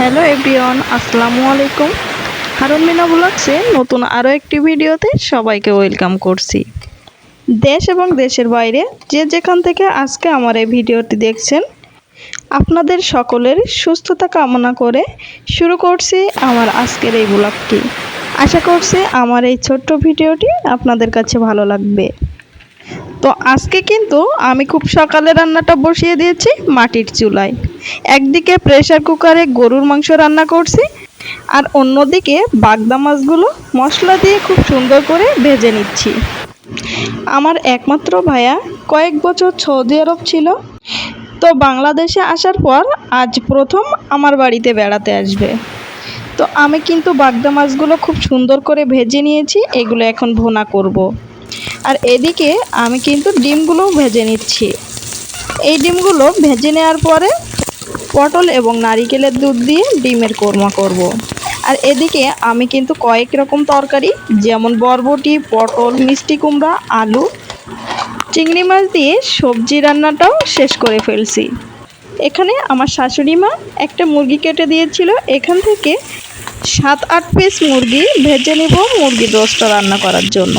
Hello everyone, আসসালামু আলাইকুম। হারুন মিনা ব্লগসে নতুন আরও একটি ভিডিওতে সবাইকে ওয়েলকাম করছি। দেশ এবং দেশের বাইরে যে যেখান থেকে আজকে আমার এই ভিডিওটি দেখছেন, আপনাদের সকলের সুস্থতা কামনা করে শুরু করছি আমার আজকের এই ব্লগটি। আশা করছি আমার এই ছোট্ট ভিডিওটি আপনাদের কাছে ভালো লাগবে। তো আজকে কিন্তু আমি খুব সকালে রান্নাটা বসিয়ে দিয়েছি মাটির চুলায়। একদিকে প্রেসার কুকারে গরুর মাংস রান্না করছি, আর অন্যদিকে বাগদা মাছগুলো মশলা দিয়ে খুব সুন্দর করে ভেজে নিচ্ছি। আমার একমাত্র ভাইয়া কয়েক বছর সৌদি আরব ছিল, তো বাংলাদেশে আসার পর আজ প্রথম আমার বাড়িতে বেড়াতে আসবে। তো আমি কিন্তু বাগদা মাছগুলো খুব সুন্দর করে ভেজে নিয়েছি, এগুলো এখন ভুনা করব। আর এদিকে আমি কিন্তু ডিমগুলোও ভেজে নিচ্ছি। এই ডিমগুলো ভেজে নেওয়ার পরে পটল এবং নারিকেলের দুধ দিয়ে ডিমের কোরমা করব। আর এদিকে আমি কিন্তু কয়েক রকম তরকারি, যেমন বরবটি, পটল, মিষ্টি কুমড়া, আলু, চিংড়ি মাছ দিয়ে সবজি রান্নাটাও শেষ করে ফেলছি। এখানে আমার শাশুড়ি মা একটা মুরগি কেটে দিয়েছিল। এখান থেকে সাত, আট পিস মুরগি ভেজে নিব মুরগি রোস্টটা রান্না করার জন্য।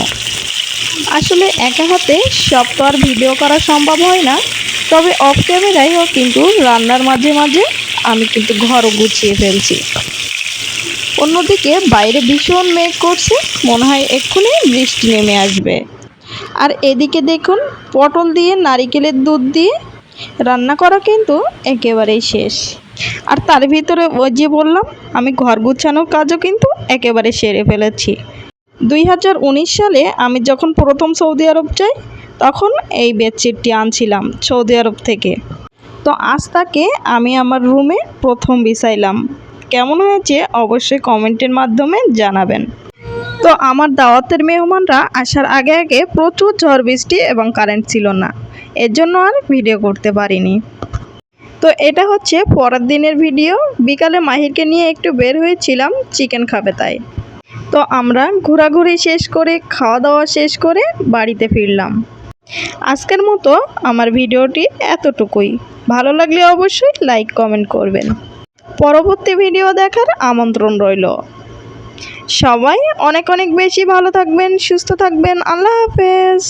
আসলে একা হাতে সব তো আর ভিডিও করা সম্ভব হয় না। তবে অফ ক্যামেরাই হোক, কিন্তু রান্নার মাঝে মাঝে আমি কিন্তু ঘরও গুছিয়ে ফেলছি। অন্যদিকে বাইরে ভীষণ মেঘ করছে, মনে হয় এক্ষুনি বৃষ্টি নেমে আসবে। আর এদিকে দেখুন, পটল দিয়ে নারিকেলের দুধ দিয়ে রান্না করা কিন্তু একেবারেই শেষ। আর তার ভিতরে ওই যে বললাম, আমি ঘর গুছানোর কাজও কিন্তু একেবারে সেরে ফেলেছি। দুই হাজার উনিশ সালে আমি যখন প্রথম সৌদি আরব যাই তখন এই বেডশিটটি আনছিলাম সৌদি আরব থেকে। তো আজ তাকে আমি আমার রুমে প্রথম বিছাইলাম। কেমন হয়েছে অবশ্যই কমেন্টের মাধ্যমে জানাবেন। তো আমার দাওয়াতের মেহমানরা আসার আগে আগে প্রচুর ঝড় বৃষ্টি এবং কারেন্ট ছিল না। এর জন্য আর ভিডিও করতে পারিনি। তো এটা হচ্ছে পরের দিনের ভিডিও বিকালে মাহিরকে নিয়ে একটু বের হয়েছিলাম চিকেন খাবে তাই। তো আমরা ঘোরাঘুরি শেষ করে, খাওয়া দাওয়া শেষ করে বাড়িতে ফিরলাম। আজকের মতো আমার ভিডিওটি এতটুকুই। ভালো লাগলে অবশ্যই লাইক, কমেন্ট করবেন। পরবর্তী ভিডিও দেখার আমন্ত্রণ রইল। সবাই অনেক অনেক বেশি ভালো থাকবেন, সুস্থ থাকবেন। আল্লাহ হাফেজ।